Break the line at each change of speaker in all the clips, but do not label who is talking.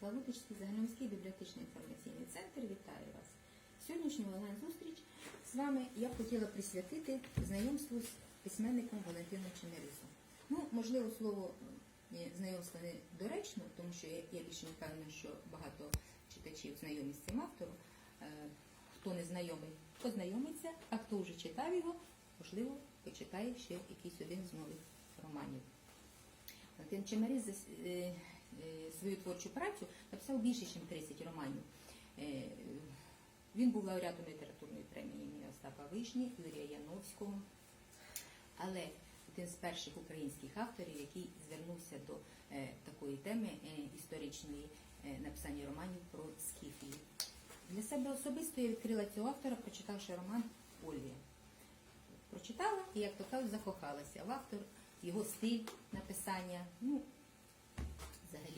Славутичський загальноміський бібліотечний інформаційний центр вітає вас. Сьогоднішню онлайн-зустріч з вами я б хотіла присвятити знайомству з письменником Валентином Чемеризом. Ну, можливо, слово знайомство не доречно, тому що я, більше не певна, що багато читачів знайомі з цим автором. Е, Хто не знайомий, познайомиться, а хто вже читав його, можливо, почитає ще якийсь один з нових романів. Валентин Чемерис е, свою творчу працю написав більше, ніж 30 романів. Е, Він був лауреатом літературної премії імені Остапа Вишні, Юрія Яновського. Але один з перших українських авторів, який звернувся до е, такої теми е, історичної е, написання романів про Скіфію. Для себе особисто я відкрила цього автора, прочитавши роман Ольвія. Прочитала і, як то кажуть, закохалася в автор, його стиль написання. Ну,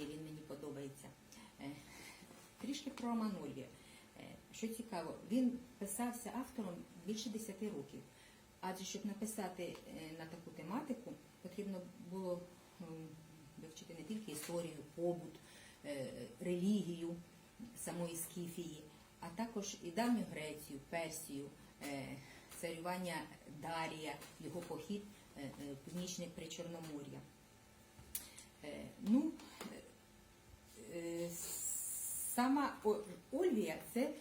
взагалі він мені подобається. Е, Трішки про роман Е, Що цікаво, він писався автором більше 10 років. Адже щоб написати е, на таку тематику, потрібно було вивчити не тільки історію, побут, релігію самої Скіфії, а також і давню Грецію, Персію, царювання Дарія, його похід в північне Причорномор'я. Сама Ольвія це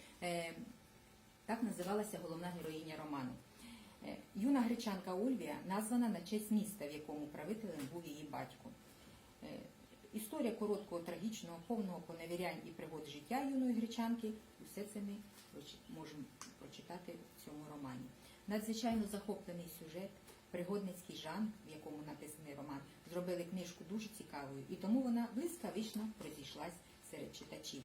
так називалася головна героїня роману. Е, Юна гречанка Ольвія названа на честь міста, в якому правителем був її батько. Е, Історія короткого, трагічного, повного поневірянь і пригод життя юної гречанки усе це ми можемо прочитати в цьому романі. Надзвичайно захоплений сюжет, пригодницький жанр, в якому написаний роман, зробили книжку дуже цікавою, і тому вона блискавично розійшлась серед читачів.